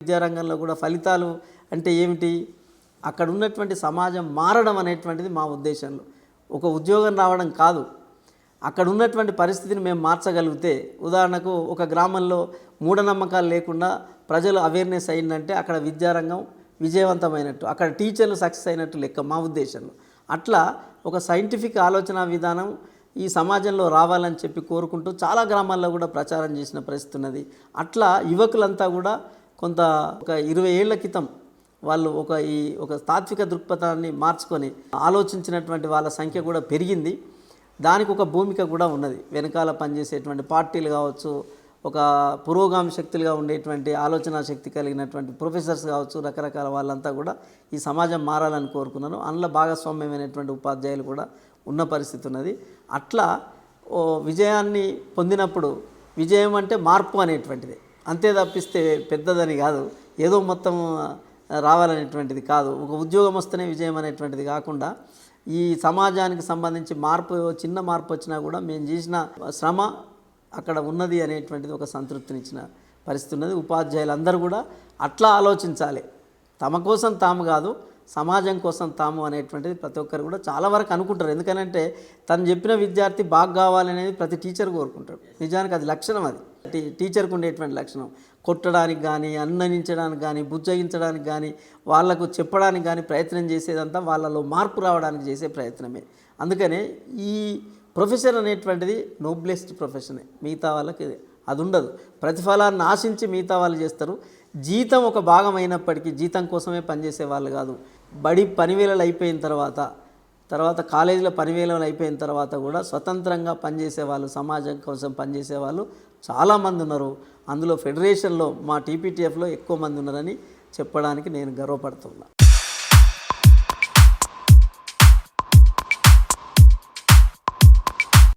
విద్యారంగంలో కూడా ఫలితాలు అంటే ఏమిటి? అక్కడ ఉన్నటువంటి సమాజం మారడం అనేటువంటిది మా ఉద్దేశంలో. ఒక ఉద్యోగం రావడం కాదు. అక్కడ ఉన్నటువంటి పరిస్థితిని మేము మార్చగలిగితే ఉదాహరణకు ఒక గ్రామంలో మూఢనమ్మకాలు లేకుండా ప్రజలు అవేర్నెస్ అయిందంటే అక్కడ విద్యారంగం విజయవంతమైనట్టు అక్కడ టీచర్లు సక్సెస్ అయినట్టు లెక్క మా ఉద్దేశంలో. అట్లా ఒక సైంటిఫిక్ ఆలోచన విధానం ఈ సమాజంలో రావాలని చెప్పి కోరుకుంటూ చాలా గ్రామాల్లో కూడా ప్రచారం చేసిన పరిస్థితి ఉన్నది. అట్లా యువకులంతా కూడా కొంత ఒక ఇరవై ఏళ్ళ క్రితం వాళ్ళు ఒక ఈ ఒక తాత్విక దృక్పథాన్ని మార్చుకొని ఆలోచించినటువంటి వాళ్ళ సంఖ్య కూడా పెరిగింది. దానికి ఒక భూమిక కూడా ఉన్నది. వెనకాల పనిచేసేటువంటి పార్టీలు కావచ్చు ఒక పురోగామి శక్తులుగా ఉండేటువంటి ఆలోచన శక్తి కలిగినటువంటి ప్రొఫెసర్స్ కావచ్చు రకరకాల వాళ్ళంతా కూడా ఈ సమాజం మారాలని కోరుకున్నాను. అందులో భాగస్వామ్యమైనటువంటి ఉపాధ్యాయులు కూడా ఉన్న పరిస్థితి ఉన్నది. అట్లా ఓ విజయాన్ని పొందినప్పుడు విజయం అంటే మార్పు అనేటువంటిది. అంతే తప్పిస్తే పెద్దదని కాదు. ఏదో మొత్తం రావాలనేటువంటిది కాదు. ఒక ఉద్యోగం వస్తేనే విజయం అనేటువంటిది కాకుండా ఈ సమాజానికి సంబంధించి మార్పు చిన్న మార్పు వచ్చినా కూడా మేము చేసిన శ్రమ అక్కడ ఉన్నది అనేటువంటిది ఒక సంతృప్తినిచ్చిన పరిస్థితి ఉన్నది. ఉపాధ్యాయులందరూ కూడా అట్లా ఆలోచించాలి. తమ కోసం తాము కాదు సమాజం కోసం తాము అనేటువంటిది ప్రతి ఒక్కరు కూడా చాలా వరకు అనుకుంటారు. ఎందుకనంటే తను చెప్పిన విద్యార్థి బాగా కావాలనేది ప్రతి టీచర్ కోరుకుంటాడు. నిజానికి అది లక్షణం అది. టీచర్కి ఉండేటువంటి లక్షణం. కొట్టడానికి కానీ అన్ననించడానికి కానీ బుజ్జగించడానికి కానీ వాళ్ళకు చెప్పడానికి కానీ ప్రయత్నం చేసేదంతా వాళ్ళలో మార్పు రావడానికి చేసే ప్రయత్నమే. అందుకనే ఈ ప్రొఫెషన్ అనేటువంటిది నోబ్లెస్ట్ ప్రొఫెషనే. మిగతా వాళ్ళకి అది ఉండదు. ప్రతిఫలాన్ని ఆశించి మిగతా వాళ్ళు చేస్తారు. జీతం ఒక భాగం అయినప్పటికీ జీతం కోసమే పనిచేసే వాళ్ళు కాదు. బడి పనివేళలు అయిపోయిన తర్వాత తర్వాత కాలేజీలో పరివేలం అయిపోయిన తర్వాత కూడా స్వతంత్రంగా పనిచేసే వాళ్ళు సమాజం కోసం పనిచేసే వాళ్ళు చాలామంది ఉన్నారు. అందులో ఫెడరేషన్లో మా టీపీటీఎఫ్లో ఎక్కువ మంది ఉన్నారని చెప్పడానికి నేను గర్వపడుతున్నా.